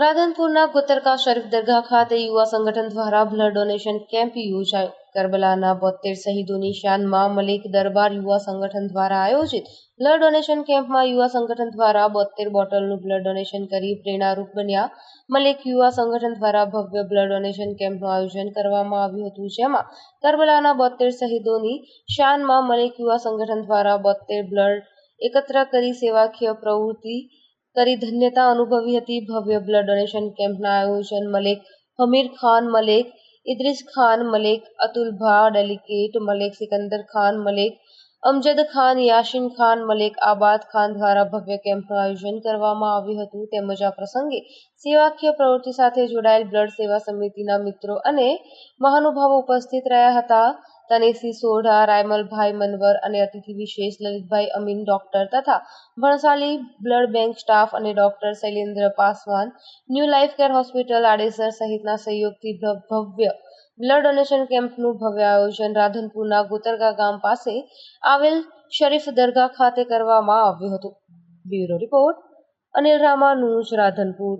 રાધનપુરના ગોતરકા શરીફ દરગાહ ખાતે યુવા સંગઠન દ્વારા બ્લડ ડોનેશન કેમ્પ યોજાયો. કરબલાના બોતેર શહીદોની શાનમાં મલિક દરબાર યુવા સંગઠન દ્વારા આયોજિત બ્લડ ડોનેશન કેમ્પમાં યુવા સંગઠન દ્વારા બોતેર બોટલનું બ્લડ ડોનેશન કરી પ્રેરણારૂપ બન્યા. મલિક યુવા સંગઠન દ્વારા ભવ્ય બ્લડ ડોનેશન કેમ્પનું આયોજન કરવામાં આવ્યું હતું, જેમાં કરબલાના બોતેર શહીદોની શાનમાં મલિક યુવા સંગઠન દ્વારા બોતેર બ્લડ એકત્ર કરી સેવાકીય પ્રવૃત્તિ કરી ધન્યતા અનુભવી હતી. ભવ્ય બ્લડ ડોનેશન કેમ્પના આયોજન મલેક હમીર ખાન મલેક, ઇદ્રીસ ખાન મલેક, અતુલ ભા, ડેલિકેટ મલેક, સિકંદર ખાન મલેક, અમજદ ખાન યાશિન ખાન મલિક, આબાદ ખાન દ્વારા ભવ્ય કેમ્પનું આયોજન કરવામાં આવ્યું હતું. તેમજ આ પ્રસંગે સેવાકીય પ્રવૃત્તિ સાથે જોડાયેલ બ્લડ સેવા સમિતિના મિત્રો અને મહાનુભાવો ઉપસ્થિત રહ્યા હતા. તનેસી સોઢા, રાયમલભાઈ મનવર અને અતિથિ વિશેષ લલિતભાઈ અમીન ડોક્ટર તથા ભણસાલી બ્લડ બેંક સ્ટાફ અને doctor Shailendra Paswan new life care hospital Adesar સહિતના સહયોગથી ભવ્ય બ્લડ ડોનેશન કેમ્પનું ભવ્ય આયોજન રાધનપુરના ગોતરગા ગામ પાસે આવેલ શરીફ દરગાહ ખાતે કરવામાં આવ્યું હતું. Bureau report Anil Ramanuj Radhanpur.